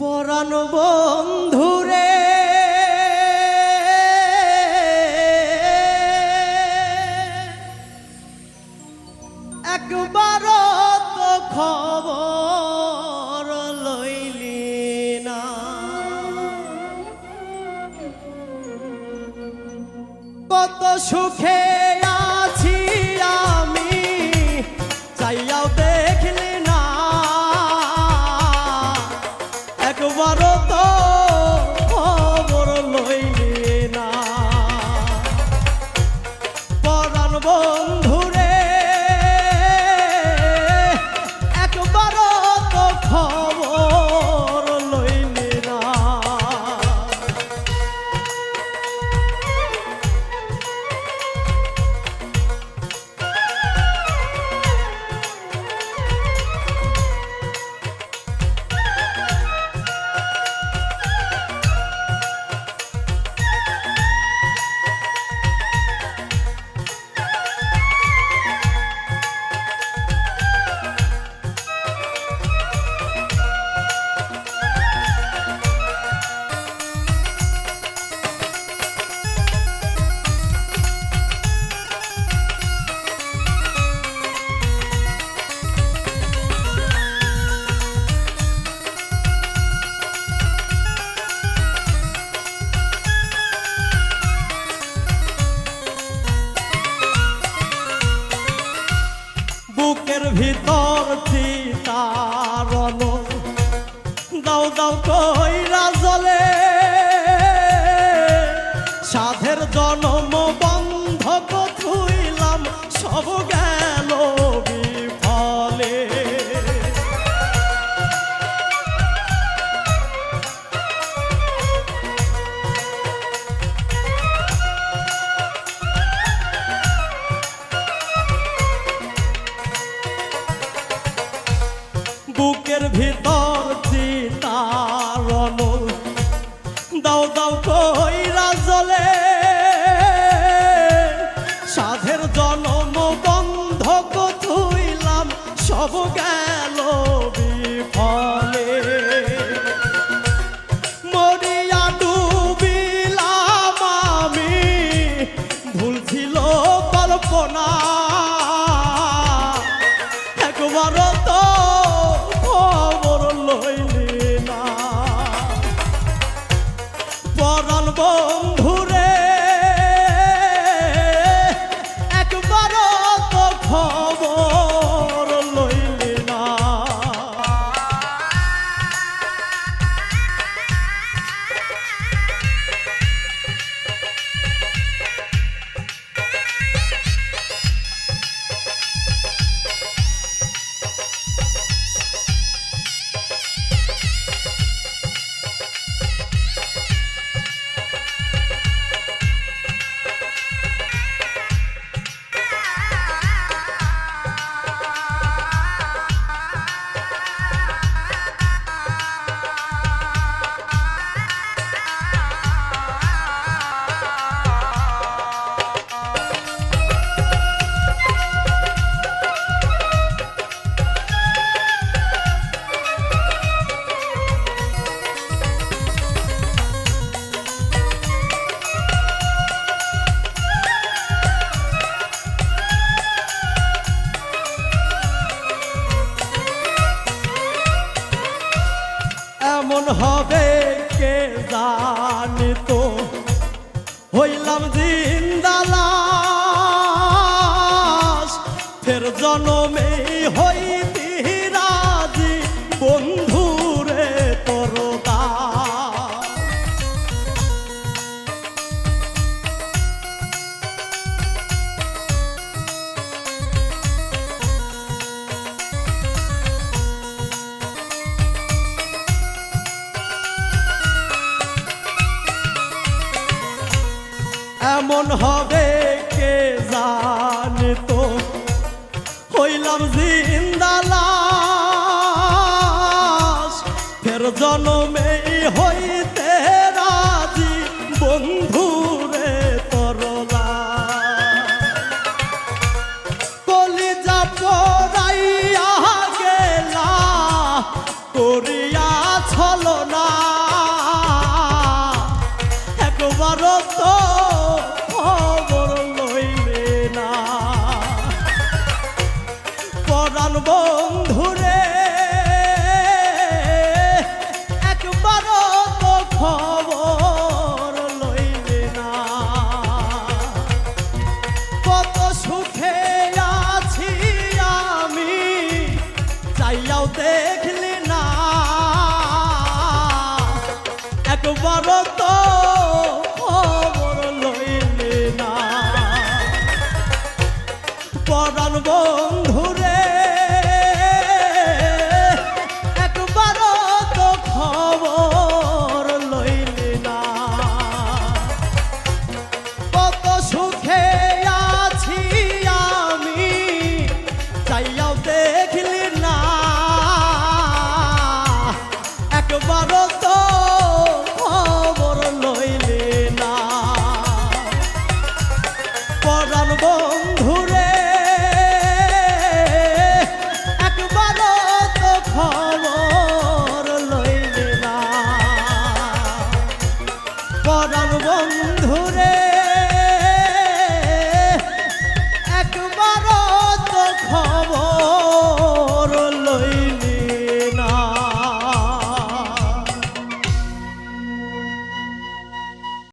পরাণ বন্ধুরে। একবার তো খবর লইলি না। কত সুখে পরাণ বুকের ভিতর চিতারণ দাও দাও কইরা জলে। সাধের জনম বন্ধ থুইলাম সব গেল বিফলে দাও দাও এমন হবে কে জানিত? হইলাম জিন্দালাস ফের জনমে হইতি এমন হবে কে জানিত? হইলাম জিন্দালাস ফের জনমে হইতে রাজি বন্ধুরে বন্ধুরে একবারও তো খবর লইলে না। কত সুখে আছি আমি, চাইয়াও দেখলি না। একবারও তো খবর লইলে না। পরাণ বন্ধুরে